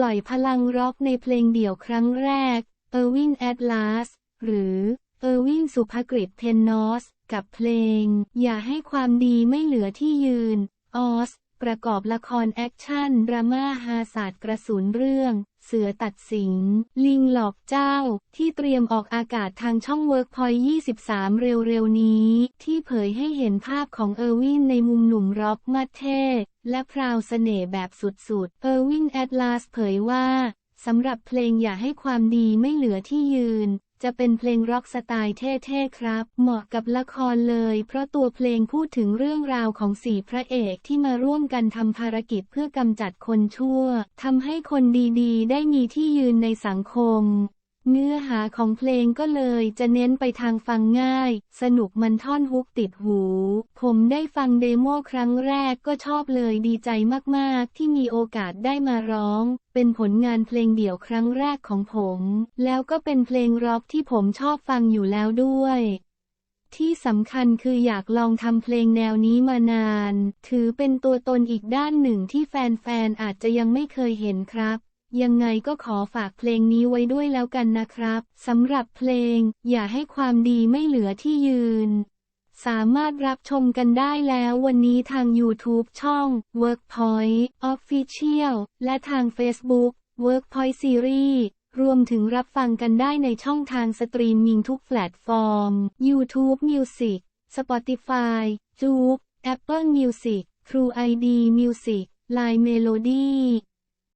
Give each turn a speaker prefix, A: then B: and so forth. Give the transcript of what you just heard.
A: ปล่อยพลังร็อกในเพลงเดี่ยวครั้งแรก e r w i n Atlas หรือ e r w i n สุภกฤษเทนนอส กับเพลง อย่าให้ความดีไม่เหลือที่ยืน ออส ประกอบละครแอคชั่น ดราม่าฮาศาสตร์กระสุนเรื่อง เสือตัดสิง ลิงหลอกเจ้า ที่เตรียมออกอากาศทางช่องเวิร์กพอย23 เร็วๆนี้ ที่เผยให้เห็นภาพของเออร์วินในมุมหนุ่มร็อกมาเท่ และพราวเสน่ห์แบบสุดๆ เออร์วินแอดลาสเผยว่าสำหรับเพลงอย่าให้ความดีไม่เหลือที่ยืน จะเป็นเพลงร็อกสไตล์เท่ๆครับ เหมาะกับละครเลย เพราะตัวเพลงพูดถึงเรื่องราวของสี่พระเอกที่มาร่วมกันทำภารกิจเพื่อกำจัดคนชั่วทำให้คนดีๆ ได้มีที่ยืนในสังคม เนื้อหาของเพลงก็เลยจะเน้นไปทางฟังง่าย สนุกมันท่อนฮุกติดหู ผมได้ฟังเดโมครั้งแรกก็ชอบเลยดีใจมากๆ ที่มีโอกาสได้มาร้อง เป็นผลงานเพลงเดี่ยวครั้งแรกของผม แล้วก็เป็นเพลงร็อกที่ผมชอบฟังอยู่แล้วด้วยที่สำคัญคืออยากลองทำเพลงแนวนี้มานาน ถือเป็นตัวตนอีกด้านหนึ่งที่แฟนๆ อาจจะยังไม่เคยเห็นครับ ยังไงก็ขอฝากเพลงนี้ไว้ด้วยแล้วกันนะครับสำหรับเพลง อย่าให้ความดีไม่เหลือที่ยืน สามารถรับชมกันได้แล้ววันนี้ทาง YouTube ช่อง Workpoint Official และทาง Facebook Workpoint Series รวมถึงรับฟังกันได้ในช่องทางสตรีมมิ่งทุกแพลตฟอร์ม YouTube Music Spotify j o o x Apple Music True ID Music Line Melody